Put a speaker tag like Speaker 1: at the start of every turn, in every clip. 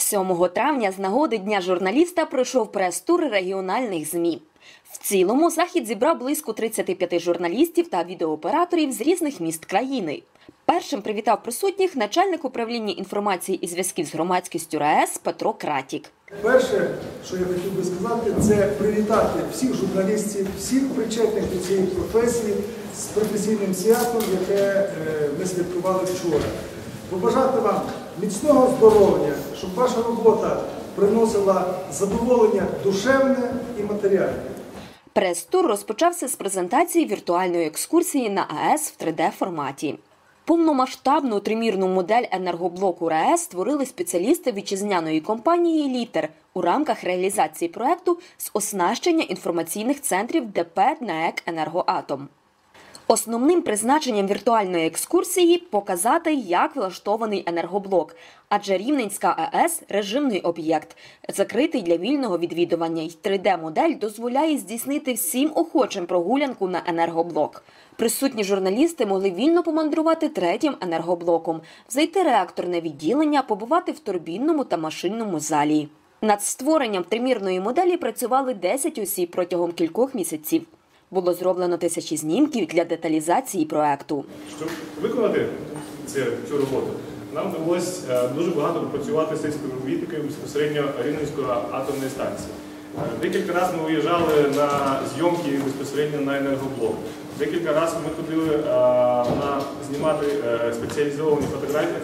Speaker 1: 7 травня з нагоди Дня журналіста пройшов прес-тур регіональних ЗМІ. В цілому захід зібрав близько 35 журналістів та відеооператорів з різних міст країни. Першим привітав присутніх начальник управління інформації і зв'язків з громадськістю РаЕС Петро Кратік.
Speaker 2: Перше, що я хотів би сказати, це привітати всіх журналістів, всіх причетних до цієї професії з професійним святом, яке е, ми святкували вчора. Побажати вам міцного здоров'я, щоб ваша робота приносила задоволення душевне і матеріальне.
Speaker 1: Прес-тур розпочався з презентації віртуальної екскурсії на АЕС в 3D-форматі. Повномасштабну тримірну модель енергоблоку РаЕС створили спеціалісти вітчизняної компанії Літер у рамках реалізації проекту з оснащення інформаційних центрів ДП НАЕК «Енергоатом». Основним призначенням віртуальної екскурсії показати, як влаштований енергоблок, адже Рівненська АЕС режимний об'єкт, закритий для вільного відвідування, й 3D-модель дозволяє здійснити всім охочим прогулянку на енергоблок. Присутні журналісти могли вільно помандрувати третім енергоблоком, зайти реакторне відділення, побувати в турбінному та машинному залі. Над створенням тримірної моделі працювали 10 осіб протягом кількох місяців. Було зроблено тисячі знімків для деталізації проекту.
Speaker 3: Щоб виконати цю роботу, нам довелось е, дуже багато попрацювати з співробітниками безпосередньо Рівненської атомної станції. Е, Декілька разів ми виїжджали на зйомки безпосередньо на енергоблок. Декілька разів ми ходили е, на знімати спеціалізовані фотографії,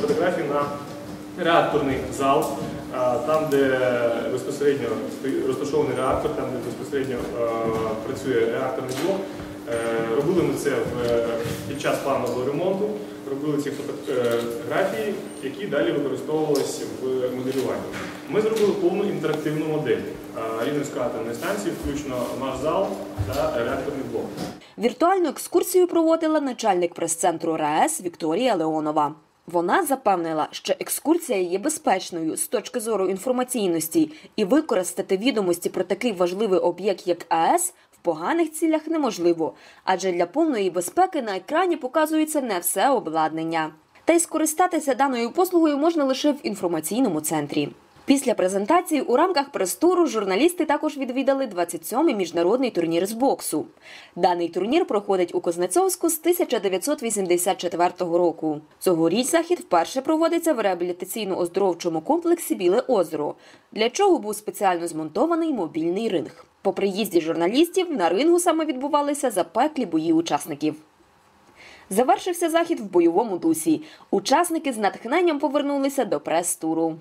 Speaker 3: фотографії на реакторний зал, там, де безпосередньо розташований реактор, там, де безпосередньо е, працює реакторний блок. Е, Робили ми це е, під час планового ремонту, робили ці фотографії, які далі використовувалися в моделюванні. Ми зробили повну інтерактивну модель е, Рівненської атомної станції, включно наш зал та реакторний блок.
Speaker 1: Віртуальну екскурсію проводила начальник прес-центру РаЕС Вікторія Леонова. Вона запевнила, що екскурсія є безпечною з точки зору інформаційності, і використати відомості про такий важливий об'єкт, як АЕС, в поганих цілях неможливо, адже для повної безпеки на екрані показується не все обладнання. Та й скористатися даною послугою можна лише в інформаційному центрі. Після презентації у рамках прес-туру журналісти також відвідали 27-й міжнародний турнір з боксу. Даний турнір проходить у Кознецовську з 1984 року. Цьогоріч захід вперше проводиться в реабілітаційно-оздоровчому комплексі Біле озеро, для чого був спеціально змонтований мобільний ринг. По приїзді журналістів на рингу саме відбувалися запеклі бої учасників. Завершився захід в бойовому дусі. Учасники з натхненням повернулися до прес-туру.